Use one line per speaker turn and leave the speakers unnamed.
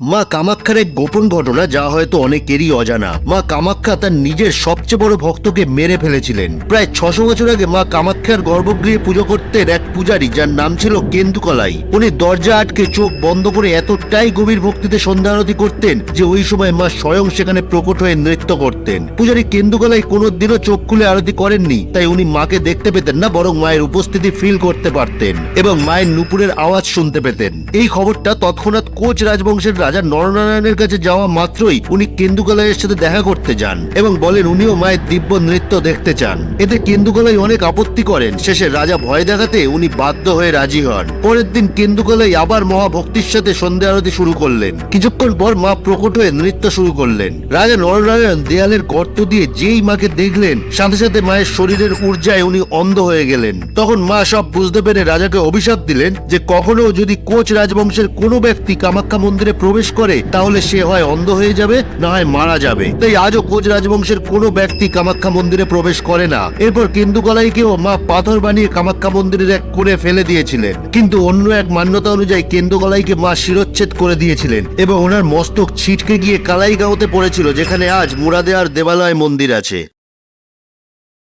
মা কামাক্ষার এক গোপন ঘটনা যা হয়তো অনেকেরই অজানা। মা কামাক্ষা তার নিজের সবচেয়ে বড় ভক্তকে মেরে ফেলেছিলেন। প্রায় ছশো বছর আগে মা কামাক্ষার গর্ভগৃহে পুজো করতেন এক পূজারী, যার নাম ছিল কেন্দুকলাই, উনি দরজা আটকে চোখ বন্ধ করে এতটাই গভীর ভক্তিতে সন্ধ্যা আরতি করতেন যে ওই সময় মা স্বয়ং সেখানে প্রকট হয়ে নৃত্য করতেন। পূজারী কেন্দুকলাই কোনোদিনও চোখ খুলে আরতি করেননি, তাই উনি মাকে দেখতে পেতেন না, বরং মায়ের উপস্থিতি ফিল করতে পারতেন এবং মায়ের নুপুরের আওয়াজ শুনতে পেতেন। এই খবরটা তৎক্ষণাৎ কোচ রাজবংশের রাজা নরনারায়ণের কাছে যাওয়া মাত্রই উনি কেন্দুকলাইয়ের সাথে দেখা করতে যান এবং বলেন উনিও মায়ের দিব্য নৃত্য দেখতে চান। এতে কেন্দুকলাই অনেক আপত্তি করেন। শেষে রাজা ভয় দেখাতে উনি বাধ্য হয়ে রাজি হন। পরের দিন কেন্দুকলাই আবার মহাভক্তির সাথে সন্ধ্যা আরতি শুরু করলেন। কিছুক্ষণ পর মা প্রকট হয়ে নৃত্য শুরু করলেন। রাজা নরনারায়ণ দেয়ালের গর্ত দিয়ে যেই মাকে দেখলেন, সাথে সাথে মায়ের শরীরের ঊর্জায় উনি অন্ধ হয়ে গেলেন। তখন মা সব বুঝতে পেরে রাজাকে অভিশাপ দিলেন যে কখনো যদি কোচ রাজবংশের কোনো ব্যক্তি কামাখ্যা মন্দিরে প্রবেশ করে, তাহলে সে হয় অন্ধ হয়ে যাবে, না হয় মারা যাবে। তাই আজও কোচ রাজবংশের কোনো ব্যক্তি কামাখ্যা মন্দিরে প্রবেশ করে না। এরপর কেন্দুকলাইকেও মা পাথর বানিয়ে কামাখ্যা মন্দিরের এক কোণে ফেলে দিয়েছিলেন। কিন্তু অন্য এক মান্যতা অনুযায়ী কেন্দুকলাইকে মা শিরচ্ছেদ করে দিয়েছিলেন এবং ওনার মস্তক ছিটকে গিয়ে কালাইগাঁওতে পড়েছিল, যেখানে আজ মুরাদেয়ার দেবালয় মন্দির আছে।